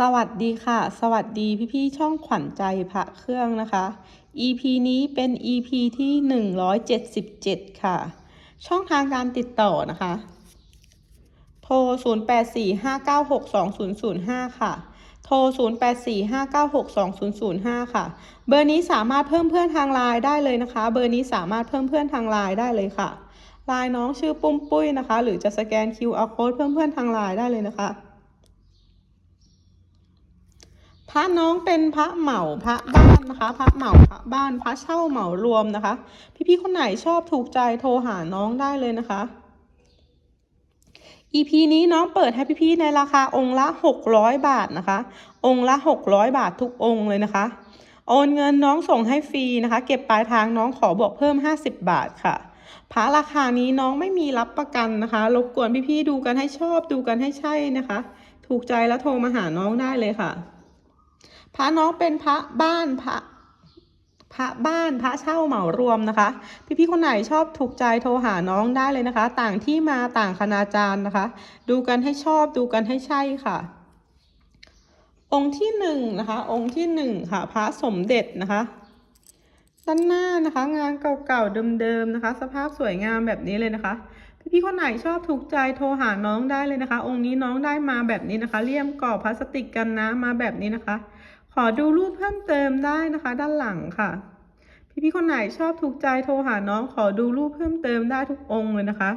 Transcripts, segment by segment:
สวัสดีค่ะ สวัสดีพี่ๆช่องขวัญใจพระเครื่องนะคะ EP นี้เป็น EP ที่ 177 ค่ะ ช่องทางการติดต่อนะคะ โทร 0845962005 ค่ะ โทร 0845962005 ค่ะ เบอร์นี้สามารถเพิ่มเพื่อนทางไลน์ได้เลยนะคะ เบอร์นี้สามารถเพิ่มเพื่อนทางไลน์ได้เลยค่ะไลน์น้องชื่อปุ้มปุ้ยนะคะ หรือจะสแกน QR code เพิ่มเพื่อนทางไลน์ได้เลยนะคะ พระน้องเป็นพระเหมาพระบ้านนะคะ พระเหมาพระบ้านพระเช่าเหมารวมนะคะ พี่ๆคนไหนชอบถูกใจโทรหาน้องได้เลยนะคะ EP นี้น้องเปิดให้พี่ๆในราคาองค์ละ 600 บาทนะคะ องค์ละ 600 บาททุกองค์เลยนะคะ โอนเงินน้องส่งให้ฟรีนะคะ เก็บปลายทางน้องขอบวกเพิ่ม 50 บาทค่ะพระราคานี้น้องไม่มีรับประกันนะคะรบกวนพี่ๆดูกันให้ชอบดูกันให้ใช่นะคะ ถูกใจแล้วโทรมาหาน้องได้เลยค่ะ พระน้องเป็นพระบ้านพระพระบ้านพระเช่าเหมารวมนะคะ พี่ๆคนไหนชอบถูกใจโทรหาน้องได้เลยนะคะ ต่างที่มาต่างคณาจารย์นะคะ ดูกันให้ชอบดูกันให้ใช่ค่ะ องค์ที่หนึ่งนะคะ องค์ที่หนึ่งค่ะ พระสมเด็จนะคะ ด้านหน้านะคะ งานเก่าๆเดิมๆนะคะ สภาพสวยงามแบบนี้เลยนะคะ พี่ๆคนไหนชอบถูกใจโทรหาน้องได้เลยนะคะ องค์นี้น้องได้มาแบบนี้นะคะเลี่ยมกรอบพลาสติกกันน้ำมาแบบนี้นะคะ ขอดูรูปเพิ่มเติมได้นะคะ ด้านหลังค่ะ พี่ๆคนไหนชอบถูกใจโทรหาน้องขอดูรูปเพิ่มเติมได้ทุกองค์เลยนะคะ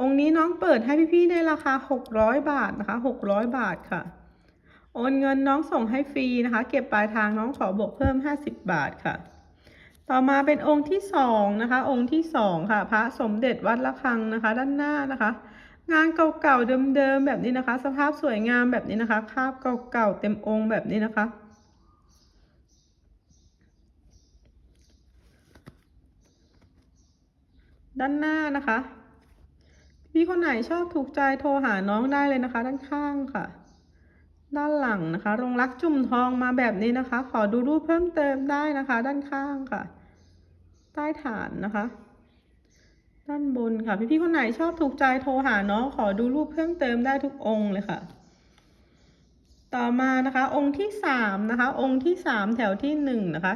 องค์นี้น้องเปิดให้พี่ๆในราคา 600 บาทนะคะ600 บาทค่ะ โอนเงินน้องส่งให้ฟรีนะคะ เก็บปลายทางน้องขอบวกเพิ่ม 50 บาทค่ะ ต่อมาเป็นองค์ที่สองนะคะ องค์ที่สองค่ะ พระสมเด็จวัดระฆังนะคะ ด้านหน้านะคะงานเก่าๆเดิมๆแบบนี้นะคะ สภาพสวยงามแบบนี้นะคะคาบเก่าๆเต็มองค์แบบนี้นะคะ ด้านหน้านะคะ พี่คนไหนชอบถูกใจโทรหาน้องได้เลยนะคะ ด้านข้างค่ะ ด้านหลังนะคะรงรักจุ่มทองมาแบบนี้นะคะ ขอดูรูปเพิ่มเติมได้นะคะ ด้านข้างค่ะ ใต้ฐานนะคะ ด้านบนค่ะ พี่ๆคนไหนชอบถูกใจโทรหาน้องขอดูรูปเพิ่มเติมได้ทุกองค์เลยค่ะต่อมานะคะ องค์ที่สามนะคะ องค์ที่สามแถวที่หนึ่งนะคะ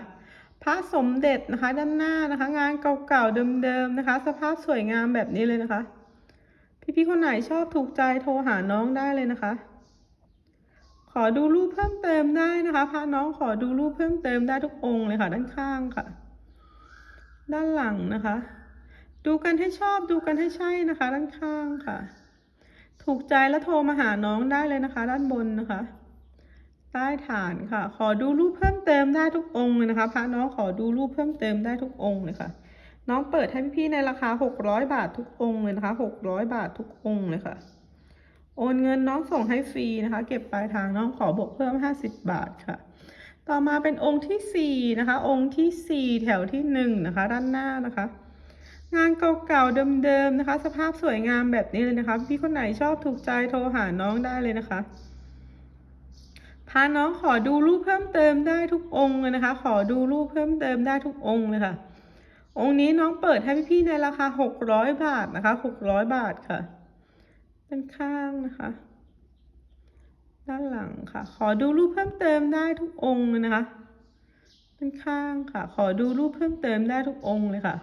พระสมเด็จนะคะด้านหน้านะคะ งานเก่าๆเดิมๆนะคะ สภาพสวยงามแบบนี้เลยนะคะ พี่ๆคนไหนชอบถูกใจโทรหาน้องได้เลยนะคะ ขอดูรูปเพิ่มเติมได้นะคะพระน้องขอดูรูปเพิ่มเติมได้ทุกองค์เลยค่ะ ด้านข้างค่ะ ด้านหลังนะคะ ดูกันให้ชอบดูกันให้ใช่นะคะ ด้านข้างค่ะ ถูกใจแล้วโทรมาหาน้องได้เลยนะคะ ด้านบนนะคะ ใต้ฐานค่ะ ขอดูรูปเพิ่มเติมได้ทุกองค์เลยนะคะพระน้องขอดูรูปเพิ่มเติมได้ทุกองค์เลยค่ะ น้องเปิดให้พี่ๆในราคา 600 บาททุกองค์เลยนะคะ 600 บาททุกองค์เลยค่ะ โอนเงินน้องส่งให้ฟรีนะคะ เก็บปลายทางน้องขอบวกเพิ่ม 50 บาทค่ะ ต่อมาเป็นองค์ที่สี่นะคะ องค์ที่สี่แถวที่หนึ่งนะคะ ด้านหน้านะคะ งานเก่าๆเดิมๆนะคะ สภาพสวยงามแบบนี้เลยนะคะ พี่คนไหนชอบถูกใจโทรหาน้องได้เลยนะคะ พาน้องขอดูรูปเพิ่มเติมได้ทุกองค์เลยนะคะ ขอดูรูปเพิ่มเติมได้ทุกองค์เลยค่ะ องค์นี้น้องเปิดให้พี่ๆในราคา600บาทนะคะ600บาทค่ะ ด้านข้างนะคะ ด้านหลังค่ะ ขอดูรูปเพิ่มเติมได้ทุกองค์เลยนะคะ ด้านข้างค่ะ ขอดูรูปเพิ่มเติมได้ทุกองค์เลยค่ะ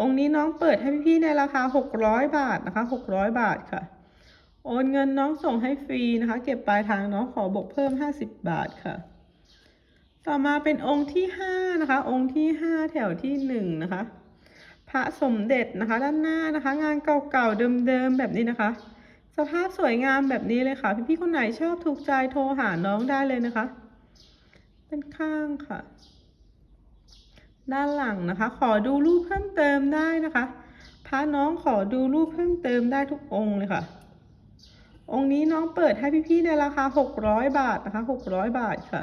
องค์นี้น้องเปิดให้พี่ๆในราคา600บาทนะคะ600บาทค่ะ โอนเงินน้องส่งให้ฟรีนะคะ เก็บปลายทางน้องขอบวกเพิ่ม 50 บาทค่ะ ต่อมาเป็นองค์ที่ห้านะคะ องค์ที่ห้าแถวที่หนึ่งนะคะ พระสมเด็จนะคะ ด้านหน้านะคะ งานเก่าๆเดิมๆแบบนี้นะคะ สภาพสวยงามแบบนี้เลยค่ะ พี่ๆคนไหนชอบถูกใจโทรหาน้องได้เลยนะคะด้านข้างค่ะ ด้านหลังนะคะ ขอดูรูปเพิ่มเติมได้นะคะพระน้องขอดูรูปเพิ่มเติมได้ทุกองค์เลยค่ะ องค์นี้น้องเปิดให้พี่ๆในราคา 600 บาทนะคะ 600 บาทค่ะ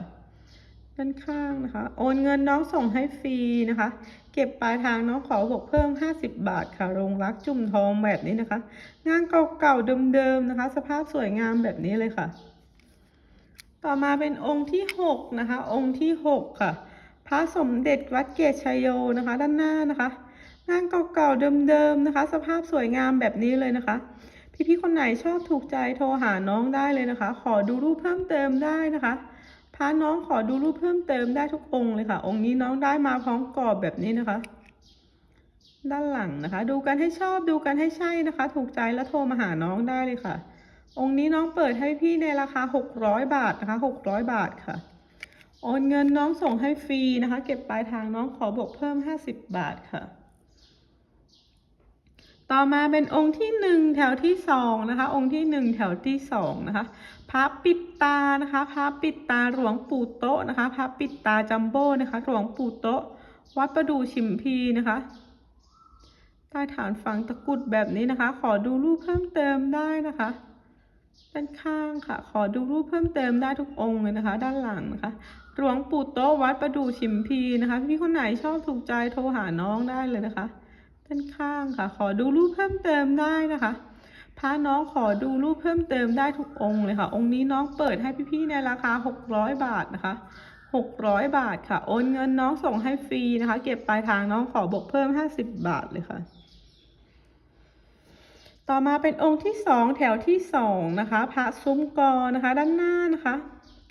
ด้านข้างนะคะ โอนเงินน้องส่งให้ฟรีนะคะ เก็บปลายทางน้องขอบวกเพิ่ม 50 บาทค่ะโรงรักจุ่มทองแบบนี้นะคะ งานเก่าๆเดิมๆนะคะ สภาพสวยงามแบบนี้เลยค่ะ ต่อมาเป็นองค์ที่ 6 นะคะ องค์ที่ 6 ค่ะพระสมเด็จวัดเกตชัยโยนะคะ ด้านหน้านะคะงานเก่าๆเดิมๆนะคะ สภาพสวยงามแบบนี้เลยนะคะ พี่ๆคนไหนชอบถูกใจโทรหาน้องได้เลยนะคะ ขอดูรูปเพิ่มเติมได้นะคะพาน้องขอดูรูปเพิ่มเติมได้ทุกองค์เลยค่ะ องค์นี้น้องได้มาพร้อมกรอบแบบนี้นะคะ ด้านหลังนะคะ ดูกันให้ชอบดูกันให้ใช่นะคะ ถูกใจแล้วโทรมาหาน้องได้เลยค่ะ องค์นี้น้องเปิดให้พี่ในราคา 600 บาทนะคะ 600 บาทค่ะโอนเงินน้องส่งให้ฟรีนะคะ เก็บปลายทางน้องขอบวกเพิ่ม 50 บาทค่ะ ต่อมาเป็นองค์ที่หนึ่งแถวที่สองนะคะ องค์ที่หนึ่งแถวที่สองนะคะพระปิดตานะคะพระปิดตาหลวงปู่โตะนะคะพระปิดตาจัมโบ้นะคะหลวงปู่โตะวัดประดูชิมพีนะคะใต้ฐานฝังตะกุดแบบนี้นะคะ ขอดูรูปเพิ่มเติมได้นะคะ ด้านข้างค่ะ ขอดูรูปเพิ่มเติมได้ทุกองค์เลยนะคะ ด้านหลังนะคะหลวงปู่โตะวัดประดูชิมพีนะคะพี่คนไหนชอบถูกใจโทรหาน้องได้เลยนะคะ ด้านข้างค่ะ ขอดูรูปเพิ่มเติมได้นะคะพาน้องขอดูรูปเพิ่มเติมได้ทุกองค์เลยค่ะ องค์นี้น้องเปิดให้พี่ๆในราคา 600 บาทนะคะ600 บาทค่ะ โอนเงินน้องส่งให้ฟรีนะคะ เก็บปลายทางน้องขอบวกเพิ่ม 50 บาทเลยค่ะ ต่อมาเป็นองค์ที่สองแถวที่สองนะคะ พระซุ้มกอนะคะ ด้านหน้านะคะ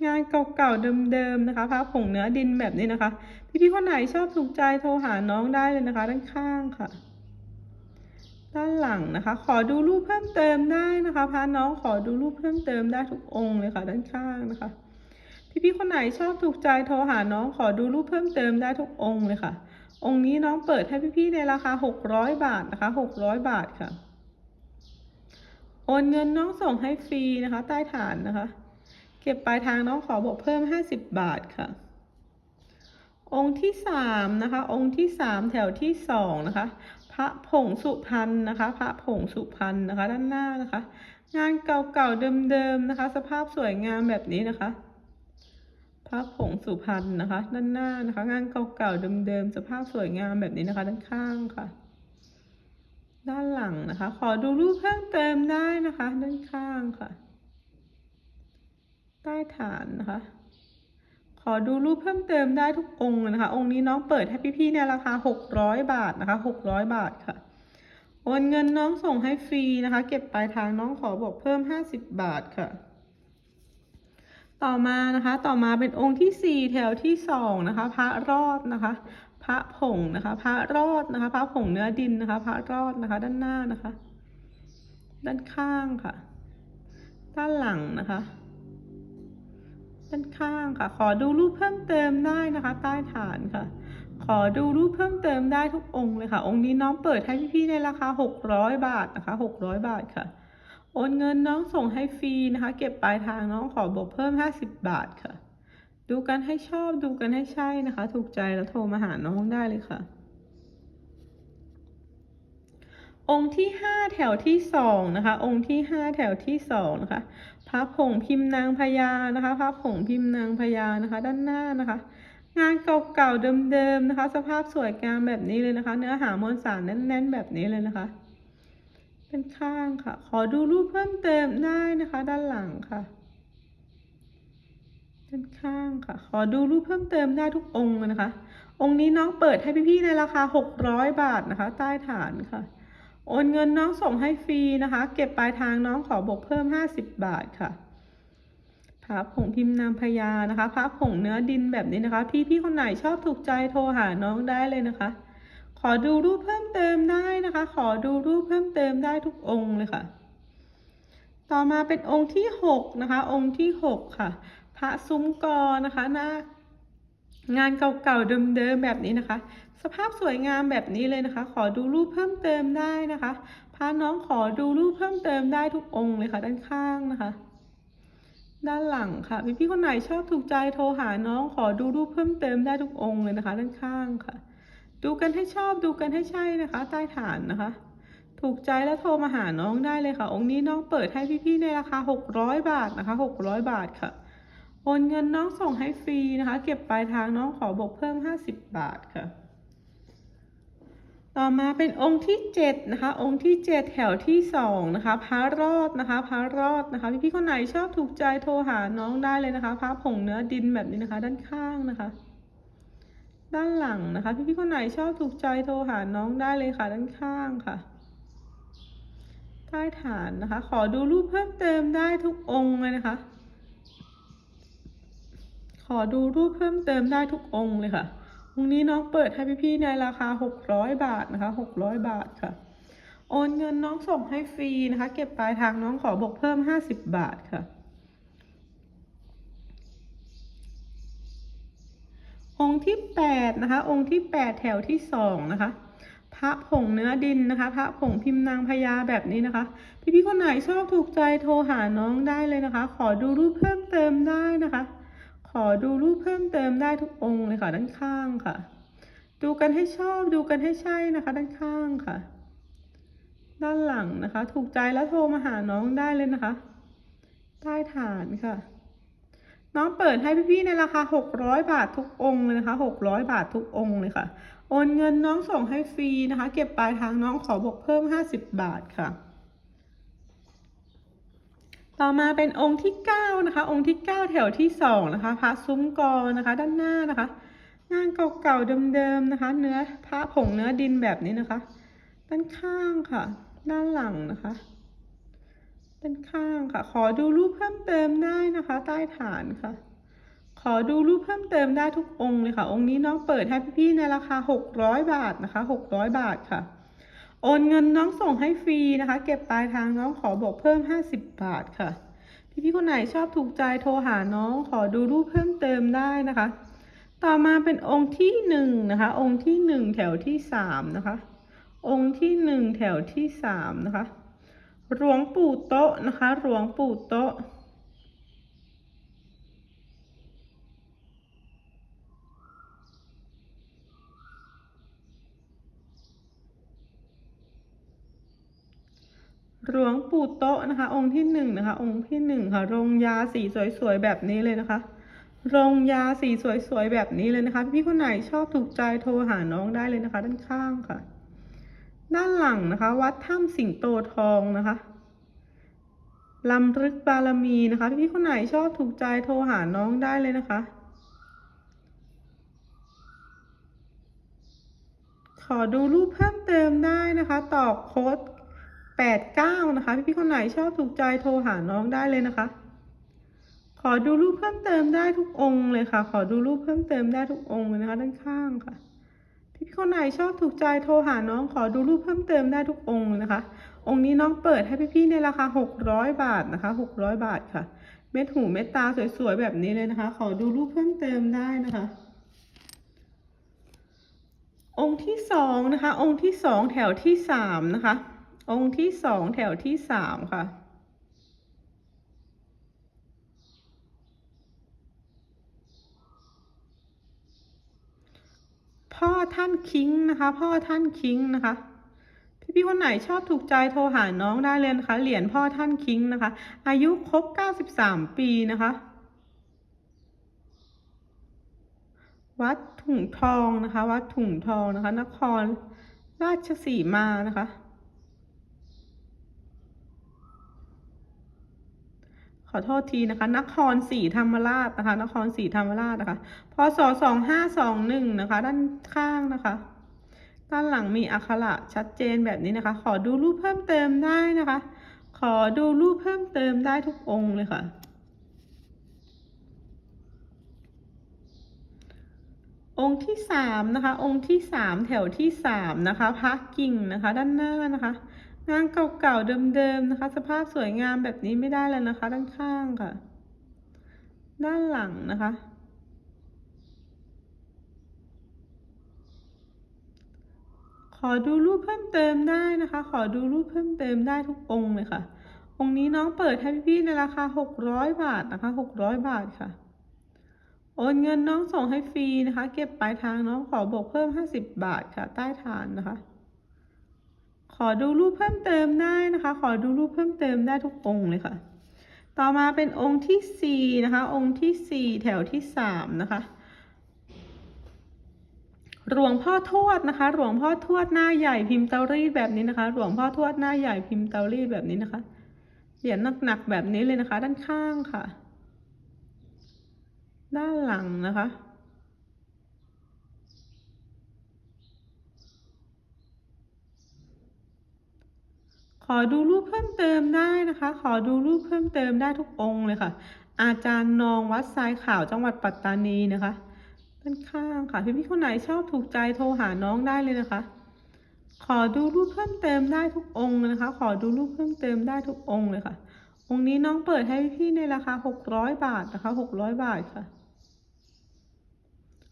งานเก่าๆเดิมๆนะคะพระผงเนื้อดินแบบนี้นะคะ พี่ๆคนไหนชอบถูกใจโทรหาน้องได้เลยนะคะ ด้านข้างค่ะ ด้านหลังนะคะ ขอดูรูปเพิ่มเติมได้นะคะพาน้องขอดูรูปเพิ่มเติมได้ทุกองค์เลยค่ะด้านข้างนะคะพี่ๆคนไหนชอบถูกใจโทรหาน้องขอดูรูปเพิ่มเติมได้ทุกองค์เลยค่ะ องค์นี้น้องเปิดให้พี่ๆในราคา600บาทนะคะ600บาทค่ะ โอนเงินน้องส่งให้ฟรีนะคะ ใต้ฐานนะคะ เก็บปลายทางน้องขอบวกเพิ่ม50บาทค่ะ องค์ที่สามนะคะ องค์ที่สามแถวที่สองนะคะ พระผงสุพรรณนะคะ พระผงสุพรรณนะคะ ด้านหน้านะคะ งานเก่าๆเดิมๆนะคะ สภาพสวยงามแบบนี้นะคะ พระผงสุพรรณนะคะ ด้านหน้านะคะ งานเก่าๆเดิมๆสภาพสวยงามแบบนี้นะคะ ด้านข้างค่ะ ด้านหลังนะคะ ขอดูรูปเพิ่มเติมได้นะคะ ด้านข้างค่ะ ใต้ฐานนะคะ ขอดูรูปเพิ่มเติมได้ทุกองค์นะคะ องค์นี้น้องเปิดให้พี่ๆในราคา 600 บาทนะคะ 600 บาทค่ะ โอนเงินน้องส่งให้ฟรีนะคะ เก็บปลายทางน้องขอบอกเพิ่ม 50 บาทค่ะ ต่อมานะคะ ต่อมาเป็นองค์ที่สี่แถวที่สองนะคะ พระรอดนะคะ พระผงนะคะ พระรอดนะคะ พระผงเนื้อดินนะคะ พระรอดนะคะ ด้านหน้านะคะ ด้านข้างค่ะ ด้านหลังนะคะ ด้านข้างค่ะ ขอดูรูปเพิ่มเติมได้นะคะ ใต้ฐานค่ะ ขอดูรูปเพิ่มเติมได้ทุกองค์เลยค่ะ องค์นี้น้องเปิดให้พี่ๆในราคา 600 บาทนะคะ600 บาทค่ะ โอนเงินน้องส่งให้ฟรีนะคะ เก็บปลายทางน้องขอบวกเพิ่ม 50 บาทค่ะ ดูกันให้ชอบดูกันให้ใช่นะคะ ถูกใจแล้วโทรมาหาน้องได้เลยค่ะ องค์ที่ห้าแถวที่สองนะคะ องค์ที่ห้าแถวที่สองนะคะ พระผงพิมพ์นางพญานะคะพระผงพิมพ์นางพญานะคะ ด้านหน้านะคะ งานเก่าๆเดิมๆนะคะ สภาพสวยงามแบบนี้เลยนะคะ เนื้อหามวลสารแน่นๆแบบนี้เลยนะคะ เป็นข้างค่ะ ขอดูรูปเพิ่มเติมได้นะคะ ด้านหลังค่ะด้านข้างค่ะ ขอดูรูปเพิ่มเติมได้ทุกองค์นะคะ องค์นี้น้องเปิดให้พี่ๆในราคา 600 บาทนะคะ ใต้ฐานค่ะ โอนเงินน้องส่งให้ฟรีนะคะ เก็บปลายทางน้องขอบวกเพิ่ม 50 บาทค่ะพระผงพิมพ์นามพญานะคะพระผงเนื้อดินแบบนี้นะคะ พี่พี่ๆคนไหนชอบถูกใจโทรหาน้องได้เลยนะคะ ขอดูรูปเพิ่มเติมได้นะคะ ขอดูรูปเพิ่มเติมได้ทุกองค์เลยค่ะ ต่อมาเป็นองค์ที่หกนะคะ องค์ที่หกค่ะ พระซุ้มกอนะคะหน้างานเก่าๆเดิมๆแบบนี้นะคะ สภาพสวยงามแบบนี้เลยนะคะ ขอดูรูปเพิ่มเติมได้นะคะพาน้องขอดูรูปเพิ่มเติมได้ทุกองค์เลยค่ะ ด้านข้างนะคะ ด้านหลังค่ะ พี่พี่ๆคนไหนชอบถูกใจโทรหาน้องขอดูรูปเพิ่มเติมได้ทุกองค์เลยนะคะ ด้านข้างค่ะ ดูกันให้ชอบดูกันให้ใช่นะคะ ใต้ฐานนะคะ ถูกใจแล้วโทรมาหาน้องได้เลยค่ะ องค์นี้น้องเปิดให้พี่ๆในราคา 600 บาทนะคะ 600 บาทค่ะโอนเงินน้องส่งให้ฟรีนะคะ เก็บปลายทางน้องขอบวกเพิ่ม 50 บาทค่ะ ต่อมาเป็นองค์ที่เจ็ดนะคะ องค์ที่เจ็ดแถวที่สองนะคะพระรอดนะคะพระรอดนะคะ พี่พี่ๆคนไหนชอบถูกใจโทรหาน้องได้เลยนะคะพระผงเนื้อดินแบบนี้นะคะ ด้านข้างนะคะ ด้านหลังนะคะ พี่พี่ๆคนไหนชอบถูกใจโทรหาน้องได้เลยค่ะ ด้านข้างค่ะใต้ฐานนะคะ ขอดูรูปเพิ่มเติมได้ทุกองค์เลยนะคะ ขอดูรูปเพิ่มเติมได้ทุกองค์เลยค่ะ องค์นี้น้องเปิดให้พี่ๆในราคา 600 บาทนะคะ 600 บาทค่ะ โอนเงินน้องส่งให้ฟรีนะคะ เก็บปลายทางน้องขอบวกเพิ่ม 50 บาทค่ะองค์ที่8นะคะ องค์ที่ 8 แถวที่2นะคะ พระผงเนื้อดินนะคะ พระผงพิมพ์นางพญาแบบนี้นะคะ พี่ๆคนไหนชอบถูกใจโทรหาน้องได้เลยนะคะ ขอดูรูปเพิ่มเติมได้นะคะ ขอดูรูปเพิ่มเติมได้ทุกองค์เลยค่ะ ด้านข้างค่ะ ดูกันให้ชอบดูกันให้ใช่นะคะ ด้านข้างค่ะ ด้านหลังนะคะ ถูกใจแล้วโทรมาหาน้องได้เลยนะคะ ใต้ฐานค่ะ น้องเปิดให้พี่ๆในราคา 600 บาททุกองค์เลยนะคะ 600 บาททุกองค์เลยค่ะ โอนเงินน้องส่งให้ฟรีนะคะ เก็บปลายทางน้องขอบวกเพิ่ม 50 บาทค่ะ ต่อมาเป็นองค์ที่ 9 นะคะ องค์ที่ 9 แถวที่ 2 นะคะพระซุ้มกอนะคะ ด้านหน้านะคะ งานเก่าๆเดิมๆนะคะ เนื้อพระผงเนื้อดินแบบนี้นะคะ ด้านข้างค่ะ ด้านหลังนะคะ ด้านข้างค่ะ ขอดูรูปเพิ่มเติมได้นะคะ ใต้ฐานค่ะ ขอดูรูปเพิ่มเติมได้ทุกองค์เลยค่ะ องค์นี้น้องเปิดให้พี่ๆในราคา 600 บาทนะคะ 600 บาทค่ะ โอนเงินน้องส่งให้ฟรีนะคะ เก็บปลายทางน้องขอบอกเพิ่ม 50 บาทค่ะ พี่ๆคนไหนชอบถูกใจโทรหาน้องขอดูรูปเพิ่มเติมได้นะคะ ต่อมาเป็นองค์ที่หนึ่งนะคะ องค์ที่หนึ่งแถวที่สามนะคะ องค์ที่หนึ่งแถวที่สามนะคะ หลวงปู่โต๊ะนะคะ หลวงปู่โต๊ะ หลวงปู่โต๊ะนะคะ องค์ที่หนึ่งนะคะ องค์ที่หนึ่งค่ะรงยาสีสวยๆแบบนี้เลยนะคะ รงยาสีสวยๆแบบนี้เลยนะคะ พี่คนไหนชอบถูกใจโทรหาน้องได้เลยนะคะ ด้านข้างค่ะ ด้านหลังนะคะ วัดถ้ำสิงโตทองนะคะลำลึกบารมีนะคะ พี่คนไหนชอบถูกใจโทรหาน้องได้เลยนะคะ ขอดูรูปเพิ่มเติมได้นะคะตอบโค้ด 89 นะคะ พี่ๆคนไหนชอบถูกใจโทรหาน้องได้เลยนะคะ ขอดูรูปเพิ่มเติมได้ทุกองค์เลยค่ะ ขอดูรูปเพิ่มเติมได้ทุกองค์เลยนะคะ ด้านข้างค่ะ พี่ๆคนไหนชอบถูกใจโทรหาน้อง ขอดูรูปเพิ่มเติมได้ทุกองค์เลยนะคะ องค์นี้น้องเปิดให้พี่ๆในราคา 600 บาทนะคะ 600 บาทค่ะ เม็ดหูเม็ดตาสวยๆแบบนี้เลยนะคะ ขอดูรูปเพิ่มเติมได้นะคะองค์ที่สองนะคะ องค์ที่สองแถวที่สามนะคะ องค์ที่สองแถวที่สามค่ะ พ่อท่านคิงนะคะ พ่อท่านคิงนะคะพี่ๆคนไหนชอบถูกใจโทรหาน้องได้เลยนะคะ เหรียญพ่อท่านคิงนะคะ อายุครบ 93 ปีนะคะ วัดถุงทองนะคะ วัดถุงทองนะคะ นครราชสีมานะคะ ขอโทษทีนะคะ นครศรีธรรมราชนะคะ นครศรีธรรมราชนะคะ พศสองห้าสองหนึ่งนะคะ ด้านข้างนะคะ ด้านหลังมีอักขระชัดเจนแบบนี้นะคะ ขอดูรูปเพิ่มเติมได้นะคะ ขอดูรูปเพิ่มเติมได้ทุกองค์เลยค่ะองค์ที่สามนะคะ องค์ที่สามแถวที่สามนะคะพระกิ่งนะคะ ด้านหน้านะคะ งานเก่าๆเดิมๆนะคะ สภาพสวยงามแบบนี้ไม่ได้แล้วนะคะ ด้านข้างค่ะ ด้านหลังนะคะ ขอดูรูปเพิ่มเติมได้นะคะ ขอดูรูปเพิ่มเติมได้ทุกองค์เลยค่ะ องค์นี้น้องเปิดให้พี่ๆในราคา600บาทนะคะ600บาทค่ะ โอนเงินน้องส่งให้ฟรีนะคะ เก็บปลายทางน้องขอบวกเพิ่ม50บาทค่ะ ใต้ฐานนะคะ อดูรูปเพิ่มเติมได้นะคะ ขอดูรูปเพิ่มเติมได้ทุกองค์เลยค่ะ ต่อมาเป็นองค์ที่สี่นะคะ องค์ที่สี่แถวที่สามนะคะหลวงพ่อทวดนะคะ หลวงพ่อทวดหน้าใหญ่พิมพ์เตารีดแบบนี้นะคะ หลวงพ่อทวดหน้าใหญ่พิมพ์เตารีดแบบนี้นะคะ เหรียญหนักๆแบบนี้เลยนะคะ ด้านข้างค่ะ ด้านหลังนะคะ อดูรูปเพิ่มเติมได้นะคะ ขอดูรูปเพิ่มเติมได้ทุกองค์เลยค่ะ อาจารย์นองวัดทรายขาวจังหวัดปัตตานีนะคะด้านข้างค่ะ พี่พี่ๆคนไหนชอบถูกใจโทรหาน้องได้เลยนะคะ ขอดูรูปเพิ่มเติมได้ทุกองค์นะคะ ขอดูรูปเพิ่มเติมได้ทุกองค์เลยค่ะ องค์นี้น้องเปิดให้พี่ๆในราคา600บาทนะคะ600บาทค่ะ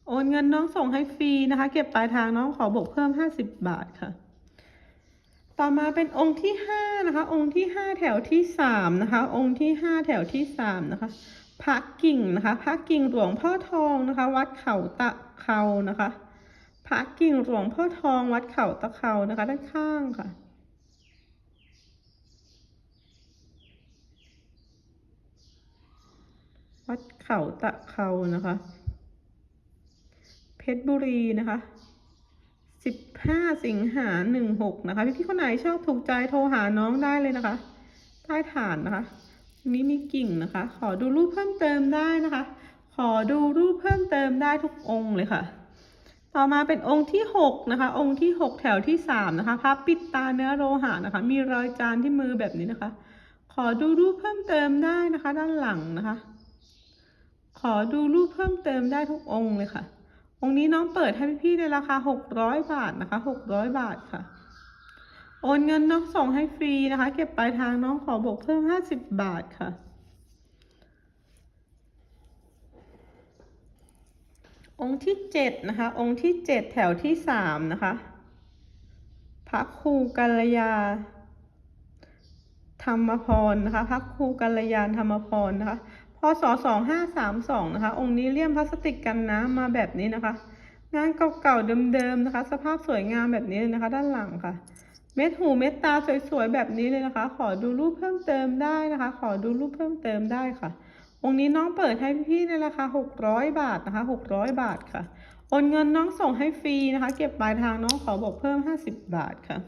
โอนเงินน้องส่งให้ฟรีนะคะ เก็บปลายทางน้องขอบวกเพิ่ม50บาทค่ะ ต่อมาเป็นองค์ที่ห้านะคะ องค์ที่ห้าแถวที่สามนะคะ องค์ที่ห้าแถวที่สามนะคะ พระกิ่งนะคะ พระกิ่งหลวงพ่อทองนะคะ วัดเขาตะเขานะคะ พระกิ่งหลวงพ่อทองวัดเขาตะเขานะคะ ด้านข้างค่ะวัดเขาตะเขานะคะ เพชรบุรีนะคะ สิบห้าสิงหาหนึ่งหกนะคะ พี่พี่ๆคนไหนชอบถูกใจโทรหาน้องได้เลยนะคะ ใต้ฐานนะคะ นี้มีกิ่งนะคะ ขอดูรูปเพิ่มเติมได้นะคะ ขอดูรูปเพิ่มเติมได้ทุกองค์เลยค่ะ ต่อมาเป็นองค์ที่หกนะคะ องค์ที่หกแถวที่สามนะคะพระปิดตาเนื้อโลหะนะคะ มีรอยจานที่มือแบบนี้นะคะ ขอดูรูปเพิ่มเติมได้นะคะ ด้านหลังนะคะ ขอดูรูปเพิ่มเติมได้ทุกองค์เลยค่ะ องค์นี้น้องเปิดให้พี่ๆในราคา600บาทนะคะ600บาทค่ะ โอนเงินน้องส่งให้ฟรีนะคะ เก็บปลายทางน้องขอบวกเพิ่ม50บาทค่ะองค์ที่7นะคะ องค์ที่7แถวที่3นะคะ พระครูกัลยา ธรรมพรนะคะ พระครูกัลยาธรรมพรนะคะ พศ2532นะคะ องค์นี้เลี่ยมพลาสติกกันน้ำมาแบบนี้นะคะ งานเก่าๆเดิมๆนะคะ สภาพสวยงามแบบนี้เลยนะคะ ด้านหลังค่ะ เม็ดหูเม็ดตาสวยๆแบบนี้เลยนะคะ ขอดูรูปเพิ่มเติมได้นะคะ ขอดูรูปเพิ่มเติมได้ค่ะ องค์นี้น้องเปิดให้พี่ในราคา600 บาทนะคะ 600 บาทค่ะ โอนเงินน้องส่งให้ฟรีนะคะ เก็บปลายทางน้องขอบอกเพิ่ม 50 บาทค่ะ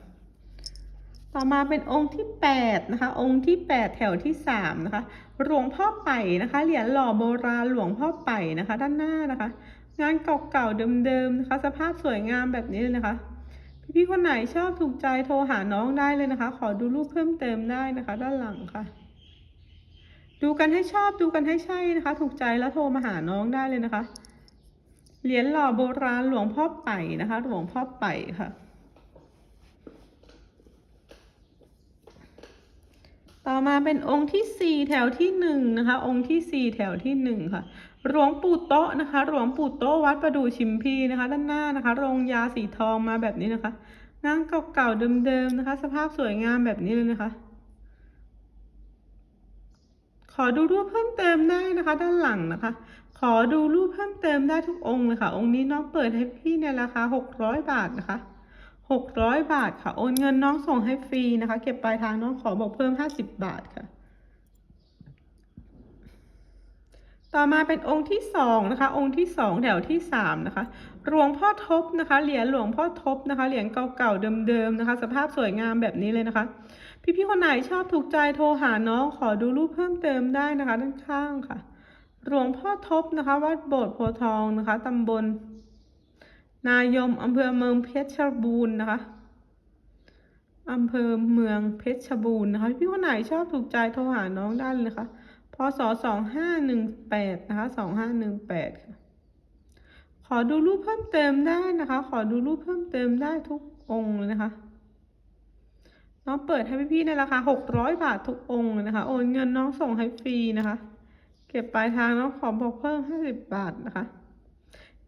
ต่อมาเป็นองค์ที่8นะคะ องค์ที่ 8 แถวที่3นะคะ หลวงพ่อไป่นะคะ เหรียญหล่อโบราณหลวงพ่อไป่นะคะ ด้านหน้านะคะ งานเก่าๆเดิมๆนะคะ สภาพสวยงามแบบนี้เลยนะคะ พี่ๆคนไหนชอบถูกใจโทรหาน้องได้เลยนะคะ ขอดูรูปเพิ่มเติมได้นะคะ ด้านหลังค่ะ ดูกันให้ชอบดูกันให้ใช่นะคะ ถูกใจแล้วโทรมาหาน้องได้เลยนะคะ เหรียญหล่อโบราณหลวงพ่อไป่นะคะ หลวงพ่อไป่ค่ะ ต่อมาเป็นองค์ที่สี่แถวที่หนึ่งนะคะ องค์ที่สี่แถวที่หนึ่งค่ะ หลวงปู่โตะนะคะ หลวงปู่โตะวัดประดู่ชิมพีนะคะ ด้านหน้านะคะ โรงยาสีทองมาแบบนี้นะคะ งานเก่าๆเดิมๆนะคะ สภาพสวยงามแบบนี้เลยนะคะ ขอดูรูปเพิ่มเติมได้นะคะ ด้านหลังนะคะ ขอดูรูปเพิ่มเติมได้ทุกองค์เลยค่ะ องค์นี้น้องเปิดให้พี่ในราคา 600 บาทนะคะ 600 บาทค่ะ โอนเงินน้องส่งให้ฟรีนะคะ เก็บปลายทางน้องขอบอกเพิ่ม 50 บาทค่ะ ต่อมาเป็นองค์ที่สองนะคะ องค์ที่สองแถวที่สามนะคะ หลวงพ่อทบนะคะ เหรียญหลวงพ่อทบนะคะ เหรียญเก่าๆเดิมๆนะคะ สภาพสวยงามแบบนี้เลยนะคะ พี่ๆคนไหนชอบถูกใจโทรหาน้องขอดูรูปเพิ่มเติมได้นะคะด้านข้างค่ะ หลวงพ่อทบนะคะ วัดโบสถ์โพทองนะคะตำบล นายมอำเภอเมืองเพชรบูรณ์นะคะอำเภอเมืองเพชรบูรณ์นะคะ พี่คนไหนชอบถูกใจโทรหาน้องได้เลยนะคะพศสองห้าหนึ่งแปดนะคะสองห้าหนึ่งแปดค่ะขอดูรูปเพิ่มเติมได้นะคะ ขอดูรูปเพิ่มเติมได้ทุกองค์เลยนะคะน้องเปิดให้พี่ๆในราคาหกร้อยบาททุกองค์เลยนะคะ โอนเงินน้องส่งให้ฟรีนะคะ เก็บปลายทางน้องขอบอกเพิ่มห้าสิบบาทนะคะ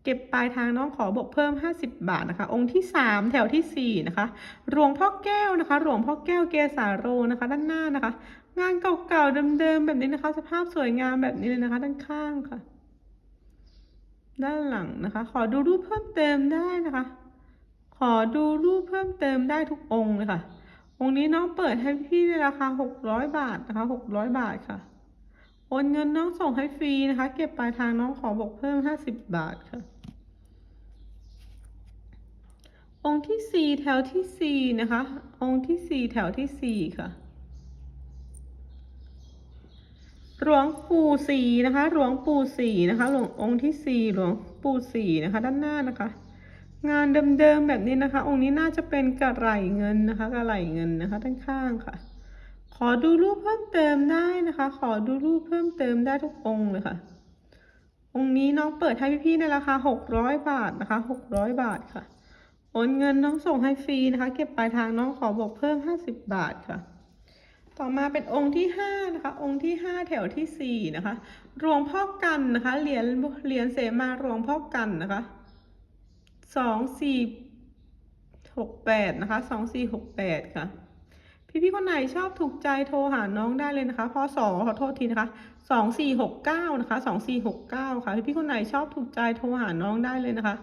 เก็บปลายทางน้องขอบอกเพิ่ม 50 บาทนะคะ องค์ที่ 3 แถวทีสี่ 4 นะคะหลวงพ่อแก้วนะคะหลวงพ่อแก้วเกสาโรนะคะ ด้านหน้านะคะ งานเก่าๆเดิมๆแบบนี้นะคะ สภาพสวยงามแบบนี้เลยนะคะ ด้านข้างค่ะ ด้านหลังนะคะ ขอดูรูปเพิ่มเติมได้นะคะ ขอดูรูปเพิ่มเติมได้ทุกองค์เลยค่ะ องค์นี้น้องเปิดให้พี่ในราคา 600 บาทนะคะ 600 บาทค่ะ โอนเงินน้องส่งให้ฟรีนะคะ เก็บปลายทางน้องขอบอกเพิ่ม50บาทค่ะ องค์ที่สี่แถวที่สี่นะคะ องค์ที่สี่แถวที่สี่ค่ะ หลวงปู่สีนะคะ หลวงปู่สีนะคะหลวงองค์ที่สี่หลวงปู่สีนะคะ ด้านหน้านะคะ งานเดิมๆแบบนี้นะคะ องค์นี้น่าจะเป็นกระไหลเงินนะคะ กระไหลเงินนะคะ ด้านข้างค่ะ ขอดูรูปเพิ่มเติมได้นะคะ ขอดูรูปเพิ่มเติมได้ทุกองค์เลยค่ะ องค์นี้น้องเปิดให้พี่ๆในราคาหกร้อยบาทนะคะหกร้อยบาทค่ะโอนเงินน้องส่งให้ฟรีนะคะ เก็บปลายทางน้องขอบวกเพิ่มห้าสิบบาทค่ะ ต่อมาเป็นองค์ที่ห้านะคะ องค์ที่ห้าแถวที่สี่นะคะรวงพ่อกันนะคะเหรียญเหรียญเสมารวงพ่อกันนะคะสองสี่หกแปดนะคะสองสี่หกแปดค่ะ พี่ๆคนไหนชอบถูกใจโทรหาน้องได้เลยนะคะพศขอโทษทีนะคะสองสี่หกเก้านะคะสองสี่หกเก้าค่ะพี่ๆคนไหนชอบถูกใจโทรหาน้องได้เลยนะคะ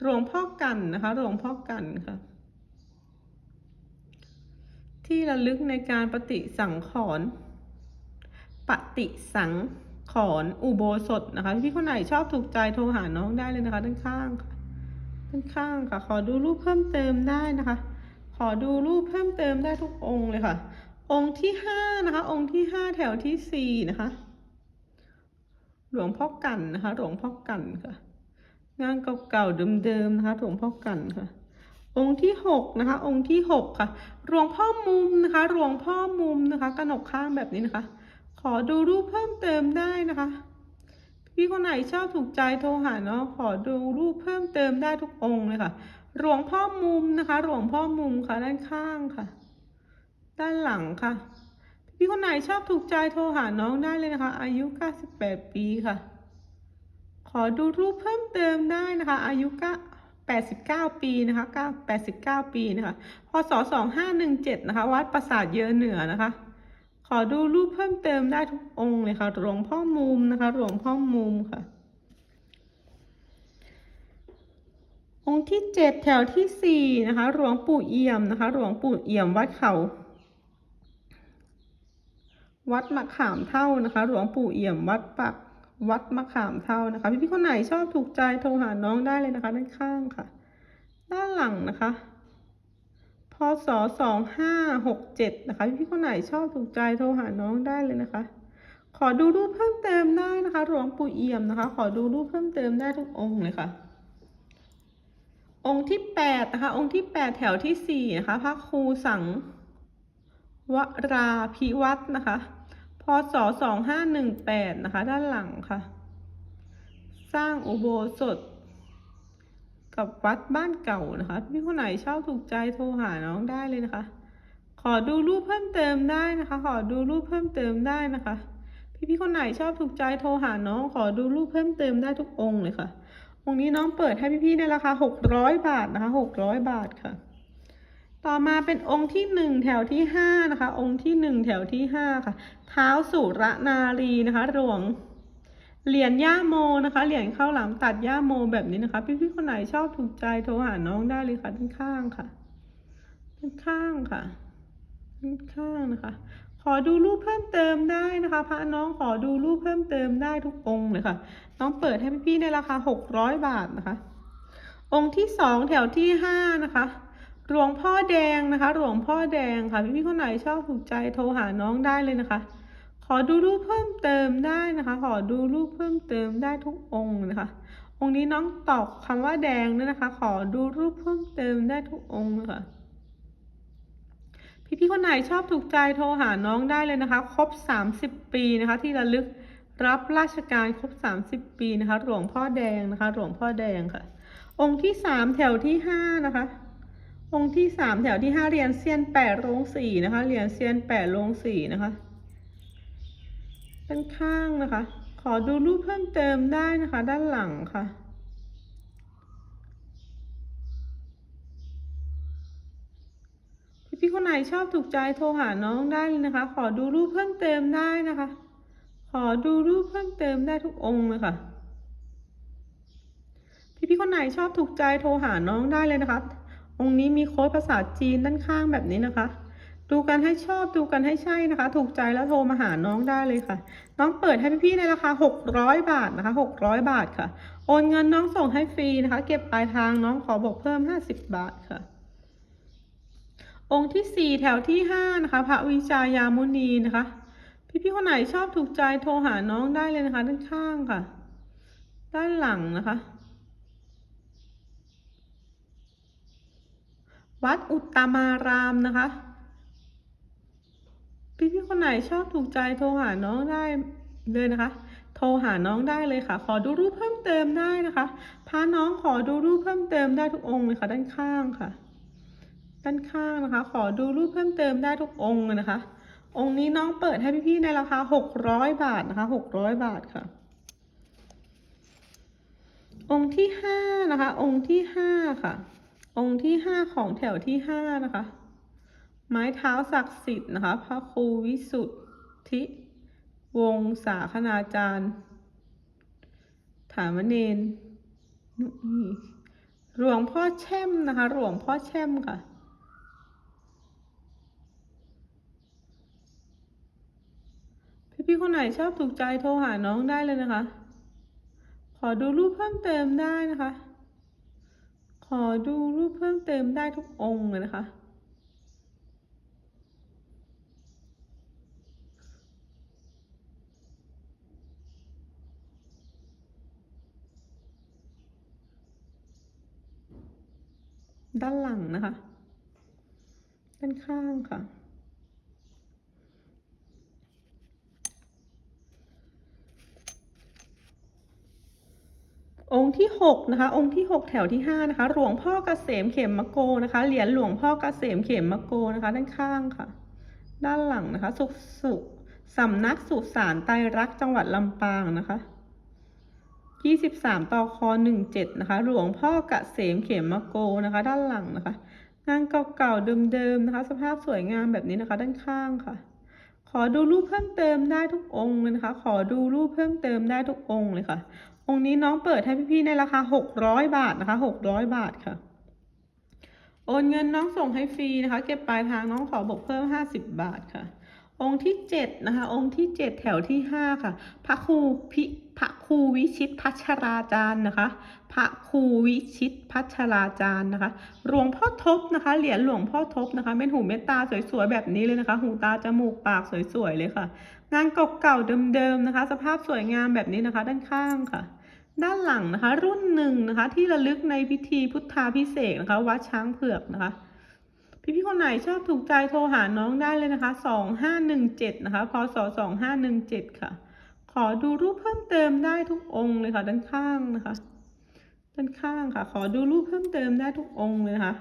หลวงพ่อกันนะคะหลวงพ่อกันค่ะ ที่ระลึกในการปฏิสังขรณ์ปฏิสังขรณ์อุโบสถนะคะ พี่ๆคนไหนชอบถูกใจโทรหาน้องได้เลยนะคะ ด้านข้างค่ะด้านข้างค่ะ ขอดูรูปเพิ่มเติมได้นะคะ ขอดูรูปเพิ่มเติมได้ทุกองค์เลยค่ะ องค์ที่ห้านะคะ องค์ที่ห้าแถวที่สี่นะคะ หลวงพ่อกันนะคะ หลวงพ่อกันค่ะ งานเก่าๆเดิมๆนะคะ หลวงพ่อกันค่ะ องค์ที่หกนะคะ องค์ที่หกค่ะ หลวงพ่อมุมนะคะ หลวงพ่อมุมนะคะ กระหนกข้างแบบนี้นะคะ ขอดูรูปเพิ่มเติมได้นะคะ พี่คนไหนชอบถูกใจโทรหาเนาะขอดูรูปเพิ่มเติมได้ทุกองค์เลยค่ะ หลวงพ่อมุมนะคะ หลวงพ่อมุมค่ะด้านข้างค่ะ ด้านหลังค่ะ พี่คนไหนชอบถูกใจโทรหาน้องได้เลยนะคะ อายุ 98 ปีค่ะ ขอดูรูปเพิ่มเติมได้นะคะ อายุก็89 ปีนะคะ9 89 ปีนะคะ พศ 2517 นะคะ วัดปราสาทเยอเหนือนะคะ ขอดูรูปเพิ่มเติมได้ทุกองค์เลยค่ะ หลวงพ่อมุมนะคะ หลวงพ่อมุมค่ะ องค์ที่เจ็ดแถวที่สี่นะคะหลวงปู่เอี่ยมนะคะหลวงปู่เอี่ยมวัดเขา วัดมะขามเท่านะคะ หลวงปู่เอี่ยมวัดปักวัดมะขามเท่านะคะ พี่พี่ๆคนไหนชอบถูกใจโทรหาน้องได้เลยนะคะด้านข้างค่ะ ด้านหลังนะคะพศสองห้าหกเจ็ดนะคะพี่พี่ๆคนไหนชอบถูกใจโทรหาน้องได้เลยนะคะ ขอดูรูปเพิ่มเติมได้นะคะ หลวงปู่เอี่ยมนะคะ ขอดูรูปเพิ่มเติมได้ทุกองค์เลยค่ะ องค์ที่แปดนะคะองค์ที่แปดแถวที่สี่นะคะพระครูสังวราพิวัตนะคะพศสองห้าหนึ่งแปดนะคะ ด้านหลังค่ะ สร้างอุโบสถ กับวัดบ้านเก่านะคะพี่คนไหนชอบถูกใจโทรหาน้องได้เลยนะคะ ขอดูรูปเพิ่มเติมได้นะคะ ขอดูรูปเพิ่มเติมได้นะคะ พี่พี่คนไหนชอบถูกใจโทรหาน้อง ขอดูรูปเพิ่มเติมได้ทุกองค์เลยค่ะ องนี้น้องเปิดให้พี่ๆในราคา600บาทนะคะ600บาทค่ะ ต่อมาเป็นองค์ที่หนึ่งแถวที่ห้านะคะ องค์ที่หนึ่งแถวที่ห้าค่ะ เท้าสุระนารีนะคะหลวงเหรียญย่าโมนะคะ เหรียญข้าวหลามตัดย่าโมแบบนี้นะคะ พี่ๆคนไหนชอบถูกใจโทรหาน้องได้เลยค่ะด้านข้างค่ะด้านข้างค่ะด้านข้างนะคะ ขอดูรูปเพิ่มเติมได้นะคะพระน้องขอดูรูปเพิ่มเติมได้ทุกองค์เลยค่ะ น้องเปิดให้พี่ๆในราคา600บาทนะคะ องค์ที่สองแถวที่ห้านะคะหลวงพ่อแดงนะคะ หลวงพ่อแดงค่ะ พี่ๆคนไหนชอบถูกใจโทรหาน้องได้เลยนะคะ ขอดูรูปเพิ่มเติมได้นะคะ ขอดูรูปเพิ่มเติมได้ทุกองค์นะคะ องค์นี้น้องตอกคำว่าแดงด้วยนะคะ ขอดูรูปเพิ่มเติมได้ทุกองค์ค่ะ พี่ๆคนไหนชอบถูกใจโทรหาน้องได้เลยนะคะ ครบ 30 ปีนะคะ ที่ระลึกรับราชการครบ 30 ปีนะคะ หลวงพ่อแดงนะคะ หลวงพ่อแดงค่ะ องค์ที่สามแถวที่ห้านะคะ องค์ที่สามแถวที่ห้าเรียญเซียนแปดลงสี่นะคะเรียญเซียนแปดลงสี่นะคะด้านข้างนะคะ ขอดูรูปเพิ่มเติมได้นะคะ ด้านหลังค่ะ พี่ๆ คนไหนชอบถูกใจโทรหาน้องได้เลยนะคะ ขอดูรูปเพิ่มเติมได้นะคะ ขอดูรูปเพิ่มเติมได้ทุกองค์เลยค่ะ พี่ๆคนไหนชอบถูกใจโทรหาน้องได้เลยนะคะ องค์นี้มีโค้ดภาษาจีนด้านข้างแบบนี้นะคะ ดูกันให้ชอบดูกันให้ใช่นะคะ ถูกใจแล้วโทรมาหาน้องได้เลยค่ะ น้องเปิดให้พี่ๆในราคา600 บาทนะคะ600 บาทค่ะ โอนเงินน้องส่งให้ฟรีนะคะ เก็บปลายทางน้องขอบอกเพิ่ม 50 บาทค่ะ องค์ที่สี่แถวที่ห้านะคะ พระวิชายามุนีนะคะ พี่ๆคนไหนชอบถูกใจโทรหาน้องได้เลยนะคะ ด้านข้างค่ะ ด้านหลังนะคะ วัดอุตตมารามนะคะพี่พี่ๆคนไหนชอบถูกใจโทรหาน้องได้เลยนะคะ โทรหาน้องได้เลยค่ะ ขอดูรูปเพิ่มเติมได้นะคะพาน้องขอดูรูปเพิ่มเติมได้ทุกองค์เลยค่ะด้านข้างค่ะ ด้านข้างนะคะ ขอดูรูปเพิ่มเติมได้ทุกองค์นะคะ องค์นี้น้องเปิดให้พี่ๆในราคาหกร้อยบาทนะคะหกร้อยบาทค่ะ องค์ที่ห้านะคะ องค์ที่ห้าค่ะ องค์ที่ห้าของแถวที่ห้านะคะ ไม้เท้าศักดิ์สิทธิ์นะคะ พระครูวิสุทธิ วงศาคณาจารย์ ถามเนนหลวงพ่อแช่มนะคะ หลวงพ่อแช่มค่ะ พี่ๆ คนไหนชอบถูกใจโทรหาน้องได้เลยนะคะ ขอดูรูปเพิ่มเติมได้นะคะ ขอดูรูปเพิ่มเติมได้ทุกองค์เลยนะคะ ด้านหลังนะคะ ด้านข้างค่ะ องค์ที่หกนะคะองค์ที่หกแถวที่ห้านะคะหลวงพ่อเกษมเข็มมะโกนะคะเหรียญหลวงพ่อเกษมเข็มมะโกนะคะด้านข้างค่ะ ด้านหลังนะคะ สุขสุสำนักสุสานไตรรักษ์จังหวัดลำปางนะคะ23ต่อค17นะคะหลวงพ่อเกษมเข็มมะโกนะคะ ด้านหลังนะคะ งานเก่าๆเดิมๆนะคะ สภาพสวยงามแบบนี้นะคะ ด้านข้างค่ะ ขอดูรูปเพิ่มเติมได้ทุกองค์เลยนะคะ ขอดูรูปเพิ่มเติมได้ทุกองค์เลยค่ะ องค์นี้น้องเปิดให้พี่ๆในราคา600บาทนะคะ600บาทค่ะ โอนเงินน้องส่งให้ฟรีนะคะ เก็บปลายทางน้องขอบวกเพิ่ม50บาทค่ะ องค์ที่7นะคะ องค์ที่7แถวที่5ค่ะ พระครูพิพระครูวิชิตพัชราจารย์นะคะ พระครูวิชิตพัชราจารย์นะคะ หลวงพ่อทบนะคะ เหรียญหลวงพ่อทบนะคะเป็นหูเมตตาสวยๆแบบนี้เลยนะคะ หูตาจมูกปากสวยๆเลยค่ะ งานเก่าๆเดิมๆนะคะ สภาพสวยงามแบบนี้นะคะ ด้านข้างค่ะ ด้านหลังนะคะ รุ่นหนึ่งนะคะ ที่ระลึกในพิธีพุทธาพิเศษนะคะ วัดช้างเผือกนะคะ พี่พี่คนไหนชอบถูกใจโทรหาน้องได้เลยนะคะสองห้าหนึ่งเจ็ดนะคะพศสองห้าหนึ่งเจ็ดค่ะ ขอดูรูปเพิ่มเติมได้ทุกองค์เลยค่ะ ด้านข้างนะคะ ด้านข้างค่ะ ขอดูรูปเพิ่มเติมได้ทุกองค์เลยนะคะ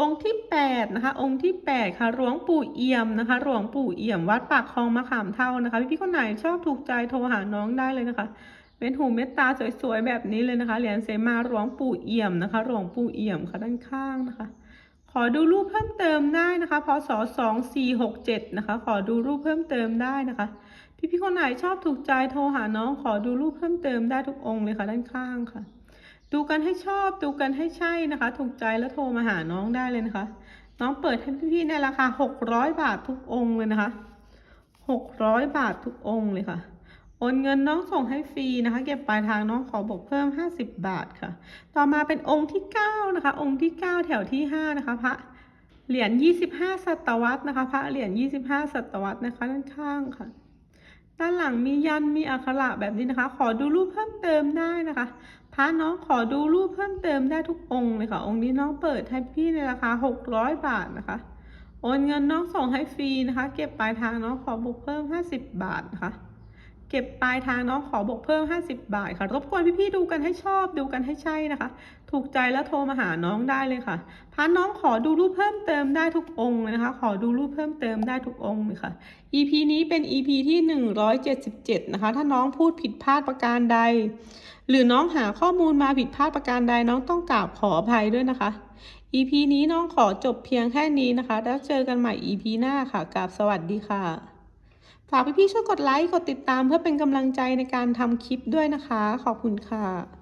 องค์ที่แปดนะคะองค์ที่แปดค่ะหลวงปู่เอี่ยมนะคะหลวงปู่เอี่ยมวัดปากคลองมะขามเท่านะคะพี่ๆคนไหนชอบถูกใจโทรหาน้องได้เลยนะคะเป็นหูเม็ดตาสวยๆแบบนี้เลยนะคะเหรียญเสมาหลวงปู่เอี่ยมนะคะหลวงปู่เอี่ยมค่ะด้านข้างนะคะ ขอดูรูปเพิ่มเติมได้นะคะพศสองสี่หกเจ็ดนะคะ ขอดูรูปเพิ่มเติมได้นะคะ พี่ๆคนไหนชอบถูกใจโทรหาน้องขอดูรูปเพิ่มเติมได้ทุกองค์เลยค่ะด้านข้างค่ะ ดูกันให้ชอบดูกันให้ใช่นะคะ ถูกใจแล้วโทรมาหาน้องได้เลยนะคะ น้องเปิดให้พี่ๆในราคาหกร้อยบาททุกองค์เลยนะคะหกร้อยบาททุกองค์เลยค่ะ โอนเงินน้องส่งให้ฟรีนะคะ เก็บปลายทางน้องขอบวกเพิ่ม50บาทค่ะ ต่อมาเป็นองค์ที่9นะคะ องค์ที่9แถวที่5นะคะ พระเหรียญ25ศตวรรษนะคะ พระเหรียญ25ศตวรรษนะคะด้านข้างค่ะด้านหลังมียันมีอักขระแบบนี้นะคะ ขอดูรูปเพิ่มเติมได้นะคะ ระน้องขอดูรูปเพิ่มเติมได้ทุกองค์เลยค่ะ องค์นี้น้องเปิดให้พี่ในราคา 600 บาทนะคะ โอนเงินน้องส่งให้ฟรีนะคะ เก็บปลายทางน้องขอบวกเพิ่ม 50 บาทนะคะเก็บปลายทางน้องขอบวกเพิ่ม 50 บาทค่ะ รบกวนพี่ๆดูกันให้ชอบดูกันให้ใช่นะคะ ถูกใจแล้วโทรมาหาน้องได้เลยค่ะพาน้องขอดูรูปเพิ่มเติมได้ทุกองค์เลยนะคะ ขอดูรูปเพิ่มเติมได้ทุกองค์เลยค่ะ EP นี้เป็น EP ที่ 177 นะคะ ถ้าน้องพูดผิดพลาดประการใด หรือน้องหาข้อมูลมาผิดพลาดประการใดน้องต้องกราบขออภัยด้วยนะคะ EP นี้น้องขอจบเพียงแค่นี้นะคะ แล้วเจอกันใหม่ EP หน้าค่ะกราบสวัสดีค่ะ ฝากพี่ๆช่วยกดไลค์ กดติดตามเพื่อเป็นกำลังใจในการทำคลิปด้วยนะคะ ขอบคุณค่ะ